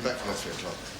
be back for three o'clock.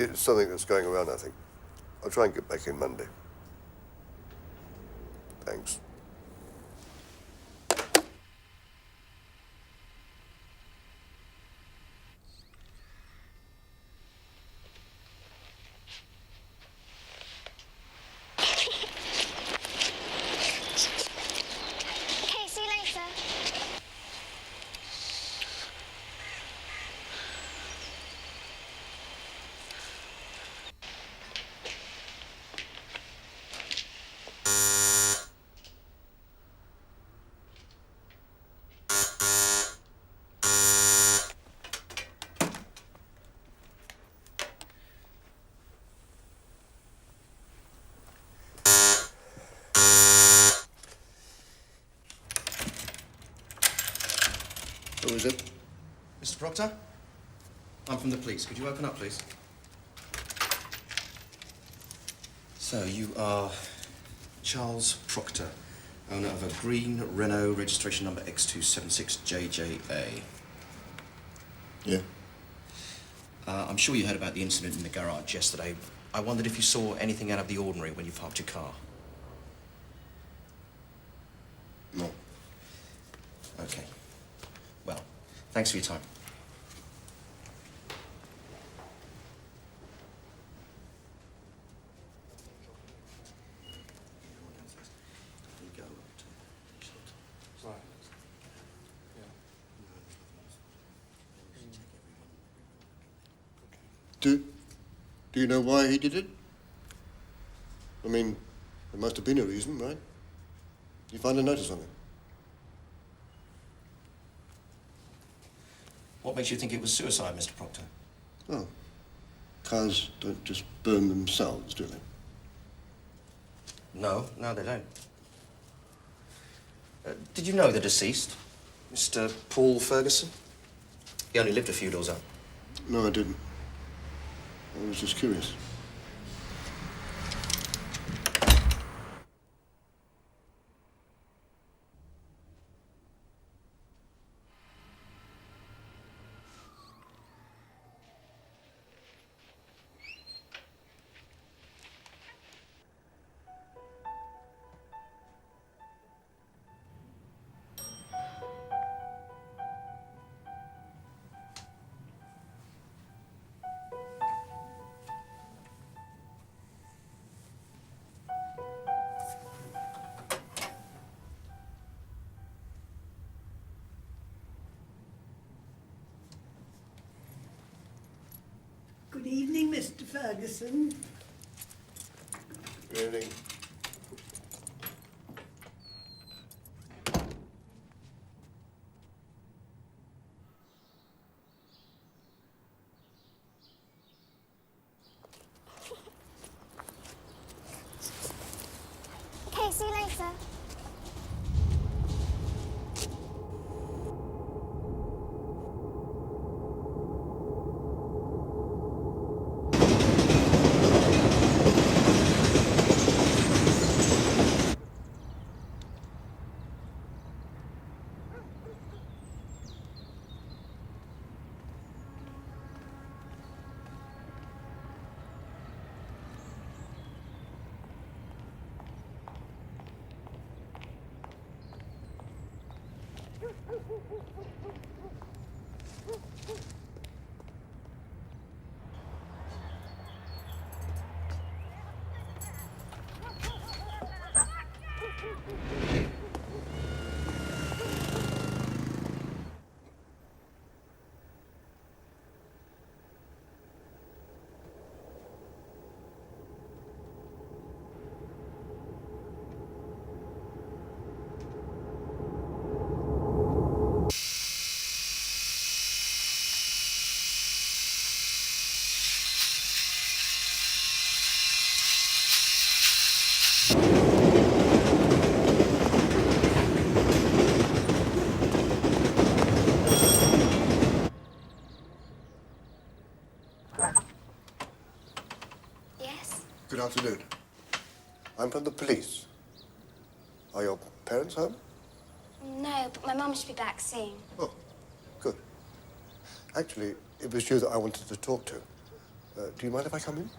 It's something that's going around, I think. I'll try and get back in Monday. Thanks. Who is it? Mr. Proctor? I'm from the police. Could you open up, please? So, you are Charles Proctor, owner of a green Renault registration number X276JJA. Yeah. Uh, I'm sure you heard about the incident in the garage yesterday. I wondered if you saw anything out of the ordinary when you parked your car. No. Okay. Well, thanks for your time. Do, do you know why he did it? I mean, there must have been a reason, right? You find a notice on it? What makes you think it was suicide, Mr. Proctor? Oh. Cars don't just burn themselves, do they? No, no, they don't. Uh, did you know the deceased, Mr. Paul Ferguson? He only lived a few doors up. No, I didn't. I was just curious. Good evening, Mr. Ferguson. Evening. Good afternoon. I'm from the police. Are your parents home? No, but my mum should be back soon. Oh, good. Actually, it was you that I wanted to talk to. Uh, do you mind if I come in?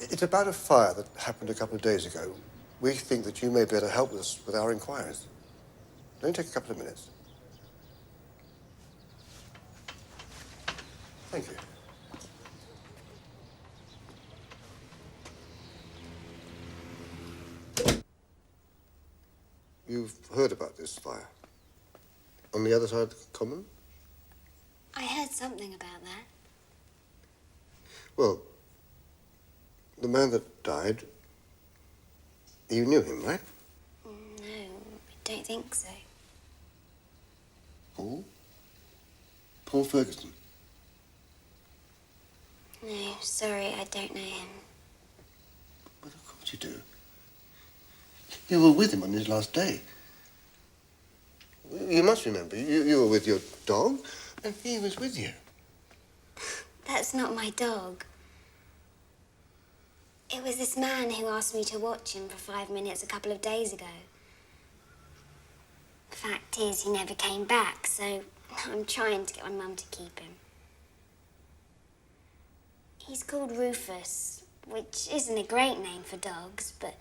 It's about a fire that happened a couple of days ago. We think that you may be able to help us with our inquiries. Only take a couple of minutes. Thank you. You've heard about this fire? On the other side of the common? I heard something about that. Well, the man that died, you knew him, right? Mm, no, I don't think so. Paul? Paul Ferguson. No, sorry, I don't know him. Well, of course you do. You were with him on his last day. You must remember, you, you were with your dog, and he was with you. That's not my dog. It was this man who asked me to watch him for five minutes a couple of days ago. The fact is, he never came back, so I'm trying to get my mum to keep him. He's called Rufus, which isn't a great name for dogs, but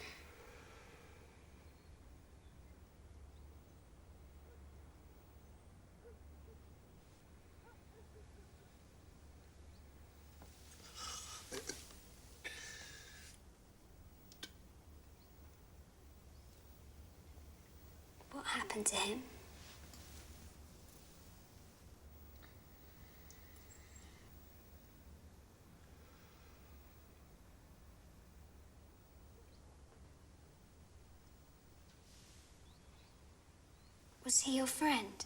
what happened to him? Was he your friend?